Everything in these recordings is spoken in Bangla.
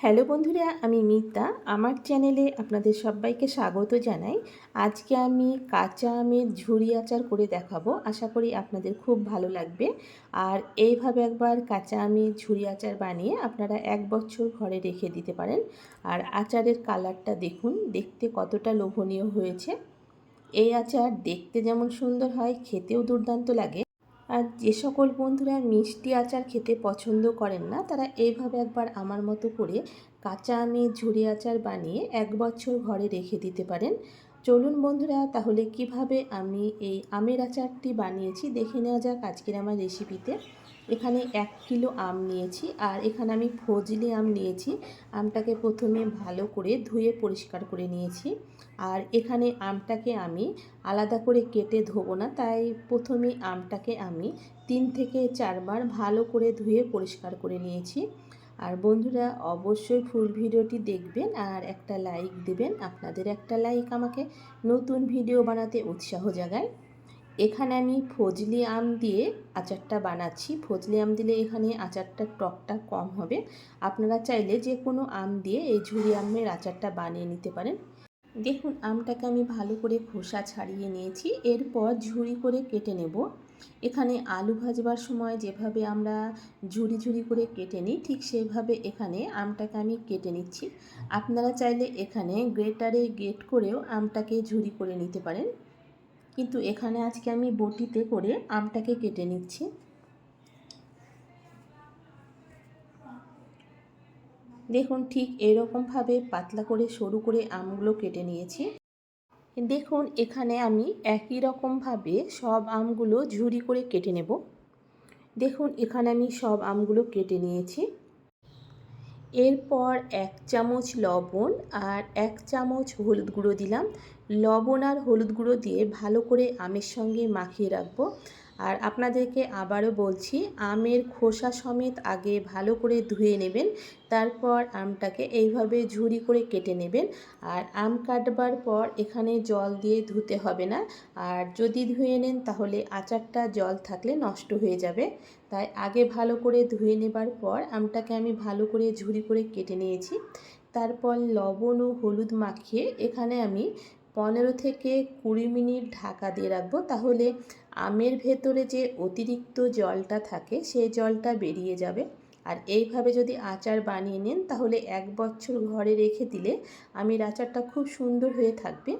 হ্যালো বন্ধুরা, আমি মিতা। আমার চ্যানেলে আপনাদের সবাইকে স্বাগত জানাই। আজকে আমি কাঁচা আমের ঝুড়ি আচার করে দেখাবো। আশা করি আপনাদের খুব ভালো লাগবে। আর এইভাবে একবার কাঁচা আমের ঝুড়ি আচার বানিয়ে আপনারা এক বছর ঘরে রেখে দিতে পারেন। আর আচারের কালারটা দেখুন, দেখতে কতটা লোভনীয় হয়েছে। এই আচার দেখতে যেমন সুন্দর হয়, খেতেও দুর্দান্ত লাগে। আর যে সকল বন্ধুরা মিষ্টি আচার খেতে পছন্দ করেন না, তারা এইভাবে একবার আমার মতো করে কাঁচা আমের ঝুড়ি আচার বানিয়ে এক বছর ঘরে রেখে দিতে পারেন। চলুন বন্ধুরা, তাহলে কীভাবে আমি এই আমের আচারটি বানিয়েছি, দেখে নেওয়া যাক আজকের আমার রেসিপিতে এখানে এক কিলো আম নিয়েছি আর এখানে আমি ফজলি আম নিয়েছি। আমটাকে প্রথমে ভালো করে ধুয়ে পরিষ্কার করে নিয়েছি। আর এখানে আমটাকে আমি আলাদা করে কেটে ধোবো না, তাই প্রথমে আমটাকে আমি তিন থেকে চারবার ভালো করে ধুয়ে পরিষ্কার করে নিয়েছি। আর বন্ধুরা অবশ্যই ফুল ভিডিওটি দেখবেন আর একটা লাইক দেবেন। আপনাদের একটা লাইক আমাকে নতুন ভিডিও বানাতে উৎসাহ জাগায়। এখানে আমি ফজলি আম দিয়ে আচারটা বানাচ্ছি। ফজলি আম দিলে এখানে আচারটার টকটা কম হবে। আপনারা চাইলে যে কোনো আম দিয়ে এই ঝুড়ি আমের আচারটা বানিয়ে নিতে পারেন। দেখুন, আমটাকে আমি ভালো করে খোসা ছাড়িয়ে নিয়েছি। এরপর ঝুড়ি করে কেটে নেব। এখানে আলু ভাজবার সময় যেভাবে আমরা ঝুড়ি ঝুড়ি করে কেটে নিই, ঠিক সেইভাবে এখানে আমটাকে আমি কেটে নিচ্ছি। আপনারা চাইলে এখানে গ্রেটারে গেট করেও আমটাকে ঝুড়ি করে নিতে পারেন। কিন্তু এখানে আজকে আমি বটিতে করে আমটাকে কেটে নিচ্ছি। দেখুন, ঠিক এরকমভাবে পাতলা করে সরু করে আমগুলো কেটে নিয়েছি। দেখুন, এখানে আমি একই রকমভাবে সব আমগুলো ঝুরি করে কেটে নেব। দেখুন, এখানে আমি সব আমগুলো কেটে নিয়েছি। এরপর এক চামচ লবণ আর এক চামচ হলুদ গুঁড়ো দিলাম। লবণ আর হলুদ গুঁড়ো দিয়ে ভালো করে আমের সঙ্গে মাখিয়ে রাখব। আর আপনাদেরকে আবারও বলছি, আমের খোসা সমেত আগে ভালো করে ধুয়ে নেবেন, তারপর আমটাকে এইভাবে ঝুরি করে কেটে নেবেন। আর আম কাটবার পর এখানে জল দিয়ে ধুতে হবে না। আর যদি ধুয়ে নেন তাহলে আচারটা জল থাকলে নষ্ট হয়ে যাবে। তাই আগে ভালো করে ধুয়ে নেবার পর আমটাকে আমি ভালো করে ঝুরি করে কেটে নিয়েছি। তারপর লবণ ও হলুদ মাখিয়ে এখানে আমি পনেরো থেকে কুড়ি মিনিট ঢাকা দিয়ে রাখব। তাহলে আমের ভেতরে যে অতিরিক্ত জলটা থাকে, সেই জলটা বেরিয়ে যাবে। আর এইভাবে যদি আচার বানিয়ে নেন, তাহলে এক বছর ঘরে রেখে দিলে আমের আচারটা খুব সুন্দর হয়ে থাকবে।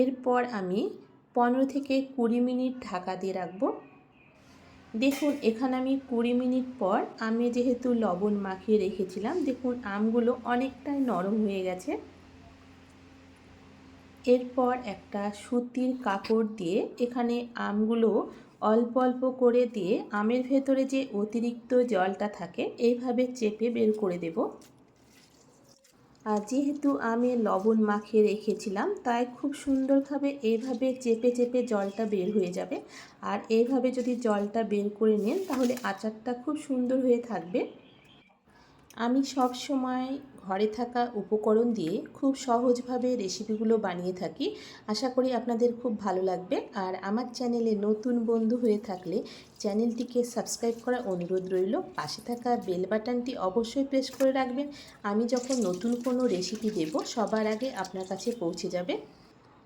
এরপর আমি পনেরো থেকে কুড়ি মিনিট ঢাকা দিয়ে রাখব। দেখুন, এখানে আমি কুড়ি মিনিট পর আমি যেহেতু লবণ মাখিয়ে রেখেছিলাম, দেখুন আমগুলো অনেকটাই নরম হয়ে গেছে। এরপর একটা সুতির কাপড় দিয়ে এখানে আমগুলো অল্প অল্প করে দিয়ে আমের ভেতরে যে অতিরিক্ত জলটা থাকে, এইভাবে চেপে বের করে দেবো। আর যেহেতু আমি লবণ মাখিয়ে রেখেছিলাম, তাই খুব সুন্দরভাবে এইভাবে চেপে চেপে জলটা বের হয়ে যাবে। আর এইভাবে যদি জলটা বের করে নেন, তাহলে আচারটা খুব সুন্দর হয়ে থাকবে। আমি সব সময় ঘরে থাকা উপকরণ দিয়ে খুব সহজভাবে রেসিপিগুলো বানিয়ে থাকি। আশা করি আপনাদের খুব ভালো লাগবে। আর আমার চ্যানেলে নতুন বন্ধু হয়ে থাকলে চ্যানেলটিকে সাবস্ক্রাইব করা অনুরোধ রইল। পাশে থাকা বেল বাটনটি অবশ্যই প্রেস করে রাখবেন। আমি যখন নতুন কোনো রেসিপি দেব, সবার আগে আপনার কাছে পৌঁছে যাবে।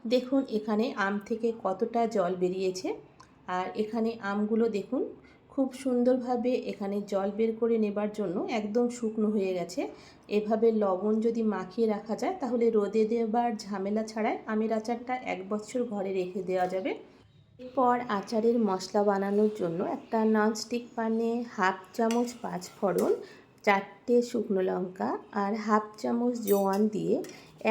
দেখুন এখানে আম থেকে কতটা জল বেরিয়েছে। আর এখানে আমগুলো দেখুন খুব সুন্দরভাবে এখানে জল বের করে নেবার জন্য একদম শুকনো হয়ে গেছে। এভাবে লবণ যদি মাখিয়ে রাখা যায়, তাহলে রোদে দেবার ঝামেলা ছাড়াই আমের আচারটা এক বছর ঘরে রেখে দেওয়া যাবে। এরপর আচারের মশলা বানানোর জন্য একটা ননস্টিক প্যানে হাফ চামচ পাঁচ ফোড়ন, চারটে শুকনো লঙ্কা আর হাফ চামচ জোয়ান দিয়ে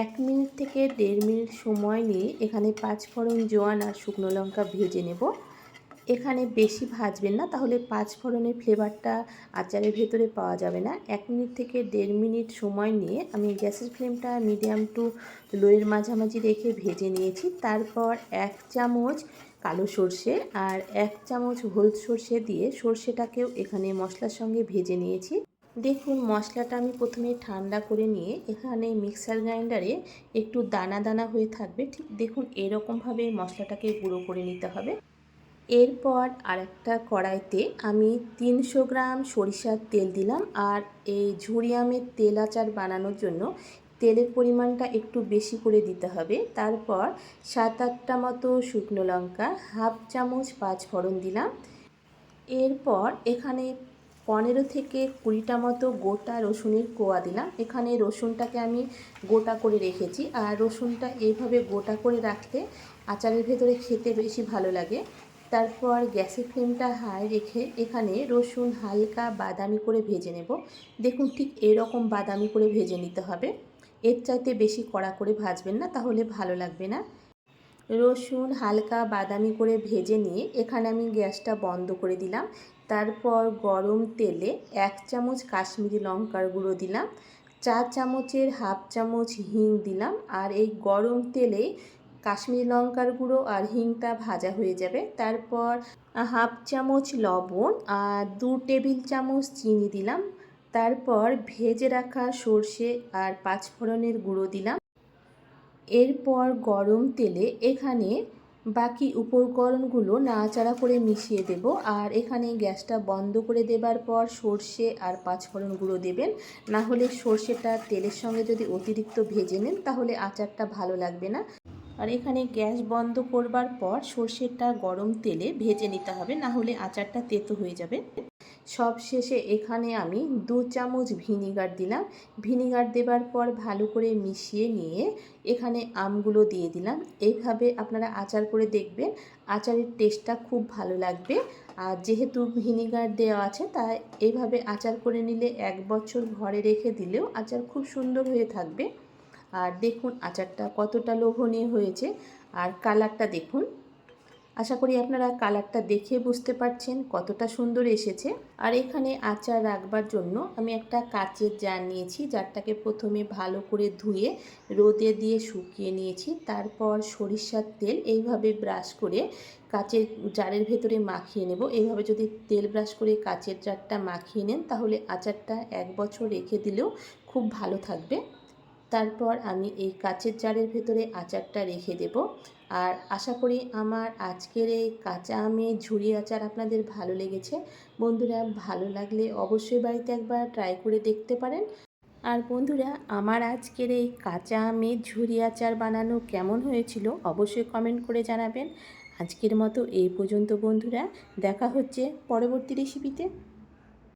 এক মিনিট থেকে দেড় মিনিট সময় নিয়ে এখানে পাঁচ ফোড়ন জোয়ান আর শুকনো লঙ্কা ভেজে নেব। এখানে বেশি ভাজবেন না, তাহলে পাঁচ ফোড়নের ফ্লেভারটা আচারের ভেতরে পাওয়া যাবে না। এক মিনিট থেকে দেড় মিনিট সময় নিয়ে আমি গ্যাসের ফ্লেমটা মিডিয়াম টু লোয়ের মাঝামাঝি রেখে ভেজে নিয়েছি। তারপর এক চামচ কালো সর্ষে আর এক চামচ হলুদ সর্ষে দিয়ে সর্ষেটাকেও এখানে মশলার সঙ্গে ভেজে নিয়েছি। দেখুন, মশলাটা আমি প্রথমে ঠান্ডা করে নিয়ে এখানে মিক্সার গ্রাইন্ডারে একটু দানা দানা হয়ে থাকবে। ঠিক দেখুন, এরকমভাবে মশলাটাকে গুঁড়ো করে নিতে হবে। এরপর আরেকটা কড়াইতে আমি তিনশো গ্রাম সরিষার তেল দিলাম আর এই ঝুড়ি আমের তেল আচার বানানোর জন্য তেলের পরিমাণটা একটু বেশি করে দিতে হবে। তারপর সাত আটটা মতো শুকনো লঙ্কা, হাফ চামচ পাঁচ ফোড়ন দিলাম। এরপর এখানে পনেরো থেকে কুড়িটা মতো গোটা রসুনের কোয়া দিলাম। এখানে রসুনটাকে আমি গোটা করে রেখেছি আর রসুনটা এইভাবে গোটা করে রাখলে আচারের ভেতরে খেতে বেশি ভালো লাগে। তারপর গ্যাসের ফ্লেমটা হাই রেখে এখানে রসুন হালকা বাদামি করে ভেজে নেব। দেখুন ঠিক এরকম বাদামি করে ভেজে নিতে হবে। এর চাইতে বেশি কড়া করে ভাজবেন না, তাহলে ভালো লাগবে না। রসুন হালকা বাদামি করে ভেজে নিয়ে এখানে আমি গ্যাসটা বন্ধ করে দিলাম। তারপর গরম তেলে এক চামচ কাশ্মীরি লঙ্কার গুঁড়ো দিলাম। চা চামচের হাফ চামচ হিং দিলাম। আর এই গরম তেলে কাশ্মীরি লঙ্কার গুঁড়ো আর হিংটা ভাজা হয়ে যাবে। তারপর হাফ চামচ লবণ আর দু টেবিল চামচ চিনি দিলাম। তারপর ভেজে রাখা সর্ষে আর পাঁচফোড়নের গুঁড়ো দিলাম। এরপর গরম তেলে এখানে বাকি উপকরণগুলো নাড়াচাড়া করে মিশিয়ে দেব। আর এখানে গ্যাসটা বন্ধ করে দেবার পর সর্ষে আর পাঁচফোড়ন গুঁড়ো দেবেন। না হলে সর্ষেটা তেলের সঙ্গে যদি অতিরিক্ত ভেজে নেন, তাহলে আচারটা ভালো লাগবে না। আর এখানে গ্যাস বন্ধ করবার পর সর্ষেটা গরম তেলে ভেজে নিতে হবে, না হলে আচারটা তেতো হয়ে যাবে। সব শেষে এখানে আমি দু চামচ ভিনিগার দিলাম। ভিনিগার দেবার পর ভালো করে মিশিয়ে নিয়ে এখানে আমগুলো দিয়ে দিলাম। এইভাবে আপনারা আচার করে দেখবেন, আচারের টেস্টটা খুব ভালো লাগবে। আর যেহেতু ভিনিগার দেওয়া আছে, তাই এইভাবে আচার করে নিলে এক বছর ঘরে রেখে দিলেও আচার খুব সুন্দর হয়ে থাকবে। আর দেখুন আচারটা কতটা লোভনীয় হয়েছে আর কালারটা দেখুন। আশা করি আপনারা কালারটা দেখে বুঝতে পারছেন কতটা সুন্দর এসেছে। আর এখানে আচার রাখবার জন্য আমি একটা কাচের জার নিয়েছি, জারটাকে প্রথমে ভালো করে ধুয়ে রোদে দিয়ে শুকিয়ে নিয়েছি। তারপর সরিষার তেল এইভাবে ব্রাশ করে কাচের জারের ভেতরে মাখিয়ে নেব। এইভাবে যদি তেল ব্রাশ করে কাচের জারটা মাখিয়ে নেন তাহলে আচারটা এক বছর রেখে দিলেও খুব ভালো থাকবে। তারপর আমি এই কাচের জারের ভেতরে আচারটা রেখে দেব। আর আশা করি আমার আজকের এই কাঁচা আমের ঝুড়ি আচার আপনাদের ভালো লেগেছে। বন্ধুরা, ভালো লাগলে অবশ্যই বাড়িতে একবার ট্রাই করে দেখতে পারেন। আর বন্ধুরা, আমার আজকের এই কাঁচা আমের ঝুড়ি আচার বানানো কেমন হয়েছিল অবশ্যই কমেন্ট করে জানাবেন। আজকের মতো এই পর্যন্ত বন্ধুরা, দেখা হচ্ছে পরবর্তী রেসিপিতে